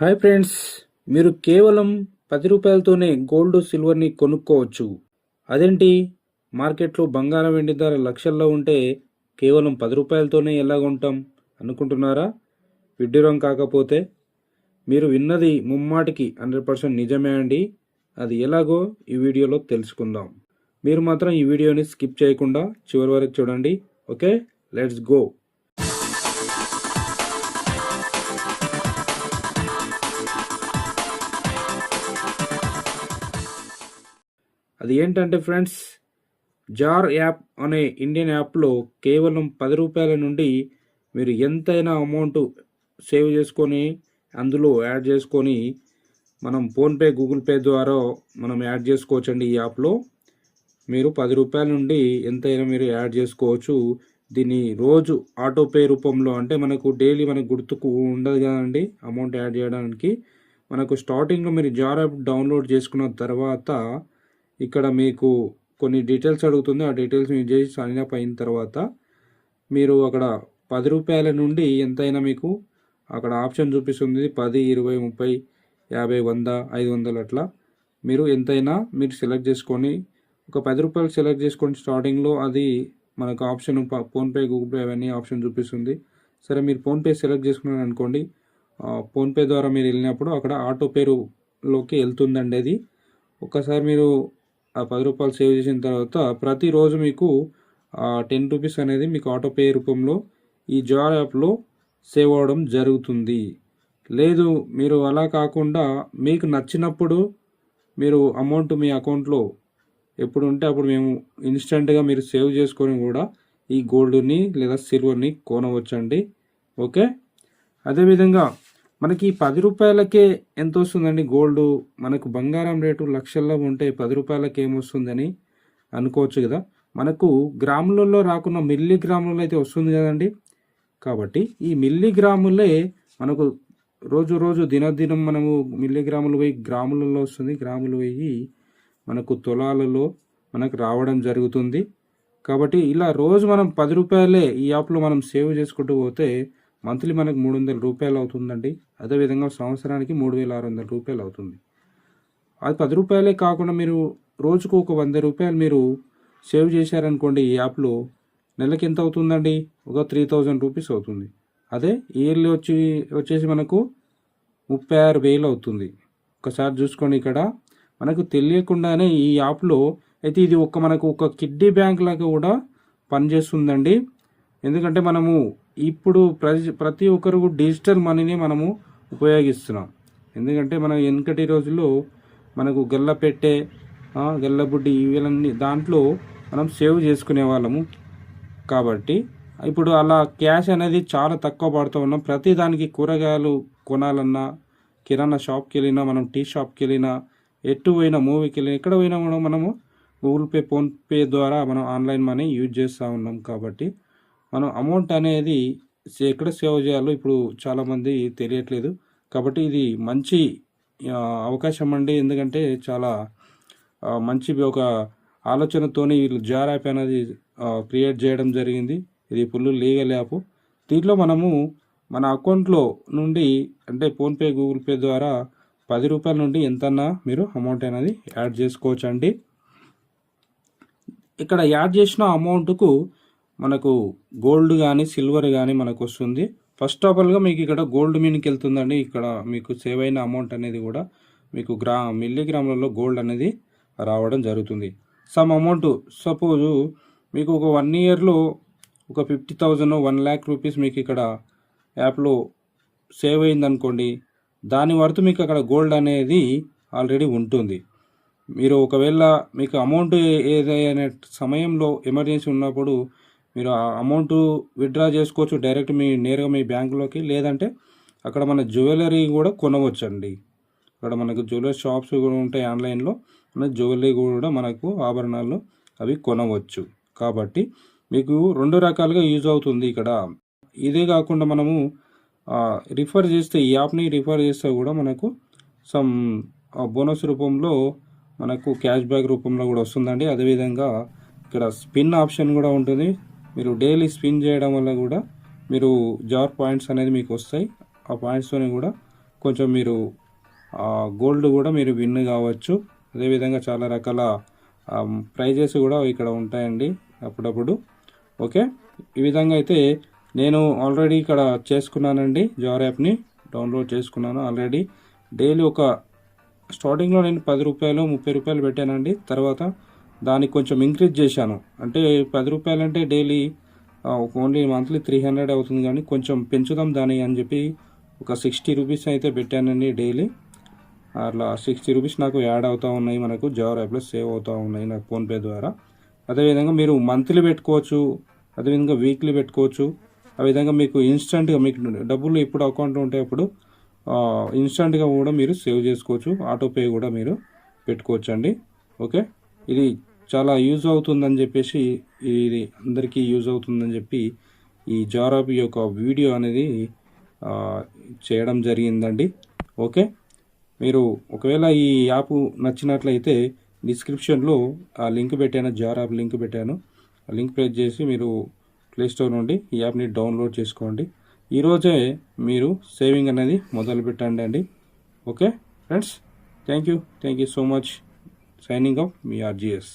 Hi friends మీరు కేవలం పది రూపాయలతోనే గోల్డ్ సిల్వర్ని కొనుక్కోవచ్చు. అదేంటి? మార్కెట్లో బంగారం వెండి ధర లక్షల్లో ఉంటే కేవలం పది రూపాయలతోనే ఎలా కొంటాం అనుకుంటున్నారా? విడ్డూరం కాకపోతే మీరు విన్నది ముమ్మాటికి హండ్రెడ్ పర్సెంట్ నిజమే అండి. అది ఎలాగో ఈ వీడియోలో తెలుసుకుందాం. మీరు మాత్రం ఈ వీడియోని స్కిప్ చేయకుండా చివరి వరకు చూడండి. ఓకే? Let's go. అది ఏంటంటే ఫ్రెండ్స్ జార్ యాప్ అనే ఇండియన్ యాప్లో కేవలం పది రూపాయల నుండి మీరు ఎంతైనా అమౌంట్ సేవ్ చేసుకొని అందులో యాడ్ చేసుకొని మనం ఫోన్పే గూగుల్ పే ద్వారా మనం యాడ్ చేసుకోవచ్చండి ఈ యాప్లో. మీరు పది రూపాయల నుండి ఎంతైనా మీరు యాడ్ చేసుకోవచ్చు. దీన్ని రోజు ఆటోపే రూపంలో అంటే మనకు డైలీ మనకు గుర్తుకు ఉండదు కదండి అమౌంట్ యాడ్ చేయడానికి. మనకు స్టార్టింగ్లో మీరు జార్ యాప్ డౌన్లోడ్ చేసుకున్న తర్వాత ఇక్కడ మీకు కొన్ని డీటెయిల్స్ అడుగుతుంది. ఆ డీటెయిల్స్ మీ చేసి సైన్ అప్ అయిన తర్వాత మీరు అక్కడ పది రూపాయల నుండి ఎంతైనా మీకు అక్కడ ఆప్షన్ చూపిస్తుంది. పది ఇరవై ముప్పై యాభై వంద ఐదు వందలు అట్లా మీరు ఎంతైనా మీరు సెలెక్ట్ చేసుకొని ఒక పది రూపాయలు సెలెక్ట్ చేసుకొని స్టార్టింగ్లో అది మనకు ఆప్షన్ ఫోన్పే గూగుల్ పే అవన్నీ ఆప్షన్ చూపిస్తుంది. సరే మీరు ఫోన్పే సెలెక్ట్ చేసుకున్నారు అనుకోండి. ఫోన్పే ద్వారా మీరు వెళ్ళినప్పుడు అక్కడ ఆటో పేరులోకి వెళ్తుందండి అది. ఒకసారి మీరు ఆ పది రూపాయలు సేవ్ చేసిన తర్వాత ప్రతిరోజు మీకు టెన్ రూపీస్ అనేది మీకు ఆటోపే రూపంలో ఈ జార్ యాప్లో సేవ్ అవ్వడం జరుగుతుంది. లేదు మీరు అలా కాకుండా మీకు నచ్చినప్పుడు మీరు అమౌంట్ మీ అకౌంట్లో ఎప్పుడు ఉంటే అప్పుడు మేము ఇన్స్టెంట్గా మీరు సేవ్ చేసుకొని కూడా ఈ గోల్డ్ని లేదా సిల్వర్ని కొనవచ్చండి. ఓకే? అదేవిధంగా మనకి ఈ పది రూపాయలకే ఎంత వస్తుందండి గోల్డ్ మనకు బంగారం రేటు లక్షల్లో ఉంటే పది రూపాయలకి ఏమొస్తుందని అనుకోవచ్చు కదా. మనకు గ్రాములలో రాకున్న మిల్లీ గ్రాములలో అయితే వస్తుంది కదండి. కాబట్టి ఈ మిల్లీ గ్రాములే మనకు రోజు రోజు దినదినం మనము మిల్లీ గ్రాములు పోయి గ్రాములలో వస్తుంది. గ్రాములు పోయి మనకు తులాలలో మనకు రావడం జరుగుతుంది. కాబట్టి ఇలా రోజు మనం పది రూపాయలే ఈ యాప్లో మనం సేవ్ చేసుకుంటూ పోతే మంత్లీ మనకు మూడు వందల రూపాయలు అవుతుందండి. అదేవిధంగా సంవత్సరానికి మూడు వేల ఆరు వందల రూపాయలు అవుతుంది. అది పది రూపాయలే కాకుండా మీరు రోజుకు ఒక వంద రూపాయలు మీరు సేవ్ చేశారనుకోండి ఈ యాప్లో నెలకి ఎంత అవుతుందండి? ఒక త్రీ థౌజండ్ రూపీస్ అవుతుంది. అదే ఇయర్లీ వచ్చి వచ్చేసి మనకు ముప్పై ఆరు వేలు అవుతుంది. ఒకసారి చూసుకోండి ఇక్కడ. మనకు తెలియకుండానే ఈ యాప్లో అయితే ఇది ఒక మనకు ఒక కిడ్నీ బ్యాంక్ లాగా కూడా పనిచేస్తుందండి. ఎందుకంటే మనము ఇప్పుడు ప్రతి ప్రతి ఒక్కరు డిజిటల్ మనీని మనము ఉపయోగిస్తున్నాం. ఎందుకంటే మన వెనకటి రోజుల్లో మనకు గల్ల పెట్టే ఇవన్నీ దాంట్లో మనం సేవ్ చేసుకునే వాళ్ళము. కాబట్టి ఇప్పుడు అలా క్యాష్ అనేది చాలా తక్కువ పడుతూ ఉన్నాం. ప్రతి దానికి కూరగాయలు కొనాలన్నా కిరాణా షాప్కి వెళ్ళినా మనం టీ షాప్కి వెళ్ళినా ఎటు పోయినా మూవీకి వెళ్ళినా ఎక్కడ పోయినా కూడా మనము గూగుల్ పే ఫోన్పే ద్వారా మనం ఆన్లైన్ మనీ యూజ్ చేస్తూ ఉన్నాం. కాబట్టి మనం అమౌంట్ అనేది సే- ఎక్కడ సేవ్ చేయాలో ఇప్పుడు చాలామంది తెలియట్లేదు. కాబట్టి ఇది మంచి అవకాశం అండి. ఎందుకంటే చాలా మంచి ఒక ఆలోచనతోనే వీళ్ళు జార్ యాప్ అనేది క్రియేట్ చేయడం జరిగింది. ఇది ఫుల్ లీగల్ యాప్. దీంట్లో మనము మన అకౌంట్లో నుండి అంటే ఫోన్పే గూగుల్ పే ద్వారా పది రూపాయల నుండి ఎంతన్నా మీరు అమౌంట్ అనేది యాడ్ చేసుకోవచ్చు అండి ఇక్కడ యాడ్ చేసిన అమౌంట్కు మనకు గోల్డ్ కానీ సిల్వర్ కానీ మనకు వస్తుంది ఫస్ట్ ఆఫ్ ఆల్గా మీకు ఇక్కడ గోల్డ్ మీన్కి వెళ్తుందండి. ఇక్కడ మీకు సేవ్ అయిన అమౌంట్ అనేది కూడా మీకు గ్రా మిల్లీగ్రాములలో గోల్డ్ అనేది రావడం జరుగుతుంది. సమ్ అమౌంట్ సపోజు మీకు ఒక వన్ ఇయర్లో ఒక fifty thousand one lakh rupees మీకు ఇక్కడ యాప్లో సేవ్ అయిందనుకోండి దాని వరకు మీకు అక్కడ గోల్డ్ అనేది ఆల్రెడీ ఉంటుంది. మీరు ఒకవేళ మీకు అమౌంట్ ఏదైనా సమయంలో ఎమర్జెన్సీ ఉన్నప్పుడు మీరు ఆ అమౌంట్ విత్డ్రా చేసుకోవచ్చు డైరెక్ట్ మీ నేరుగా మీ బ్యాంకులోకి. లేదంటే అక్కడ మన జ్యువెలరీ కూడా కొనవచ్చండి. అక్కడ మనకు జ్యువెలరీ షాప్స్ కూడా ఉంటాయి ఆన్లైన్లో. మన జ్యువెలరీ కూడా మనకు ఆభరణాలు అవి కొనవచ్చు. కాబట్టి మీకు రెండు రకాలుగా యూజ్ అవుతుంది ఇక్కడ. ఇదే కాకుండా మనము రిఫర్ చేస్తే ఈ యాప్ని రిఫర్ చేస్తే కూడా మనకు సమ్ బోనస్ రూపంలో మనకు క్యాష్ బ్యాక్ రూపంలో కూడా వస్తుందండి. అదేవిధంగా ఇక్కడ స్పిన్ ఆప్షన్ కూడా ఉంటుంది. మీరు డైలీ స్పిన్ చేయడం వల్ల కూడా మీరు జార్ పాయింట్స్ అనేది మీకు వస్తాయి. ఆ పాయింట్స్తోని కూడా కొంచెం మీరు గోల్డ్ కూడా మీరు విన్ కావచ్చు. అదేవిధంగా చాలా రకాల ప్రైజెస్ కూడా ఇక్కడ ఉంటాయండి అప్పుడప్పుడు. ఓకే? ఈ విధంగా అయితే నేను ఆల్రెడీ ఇక్కడ చేసుకున్నానండి జార్ యాప్ని డౌన్లోడ్ చేసుకున్నాను ఆల్రెడీ డైలీ ఒక స్టార్టింగ్లో నేను పది రూపాయలు ముప్పై రూపాయలు పెట్టానండి. తర్వాత దానికి కొంచెం ఇంక్రీజ్ చేశాను. అంటే పది రూపాయలు అంటే daily only monthly three hundred అవుతుంది కానీ కొంచెం పెంచుదాం దాని అని చెప్పి ఒక సిక్స్టీ రూపీస్ అయితే పెట్టానండి డైలీ అట్లా సిక్స్టీ రూపీస్ నాకు యాడ్ అవుతూ ఉన్నాయి మనకు జవర్ యాప్లో సేవ్ అవుతూ ఉన్నాయి నాకు ఫోన్పే ద్వారా. అదేవిధంగా మీరు మంత్లీ పెట్టుకోవచ్చు అదేవిధంగా వీక్లీ పెట్టుకోవచ్చు. ఆ విధంగా మీకు ఇన్స్టంట్గా మీకు డబ్బులు ఎప్పుడు అకౌంట్లో ఉంటే అప్పుడు ఇన్స్టంట్గా కూడా మీరు సేవ్ చేసుకోవచ్చు. ఆటోపే కూడా మీరు పెట్టుకోవచ్చు అండి ఓకే ఇది చాలా యూజ్ అవుతుందని చెప్పేసి ఇది అందరికీ యూజ్ అవుతుందని చెప్పి ఈ జారాబ్ యొక్క వీడియో అనేది చేయడం జరిగిందండి. ఓకే? మీరు ఒకవేళ ఈ యాప్ నచ్చినట్లయితే డిస్క్రిప్షన్లో ఆ లింక్ పెట్టాను జారాబ్ లింక్ పెట్టాను. ఆ లింక్ ప్రెస్ చేసి మీరు ప్లేస్టోర్ నుండి ఈ యాప్ని డౌన్లోడ్ చేసుకోండి. ఈరోజే మీరు సేవింగ్ అనేది మొదలు పెట్టండి అండి. Okay? Friends thank you thank you so much signing off me ArcGIS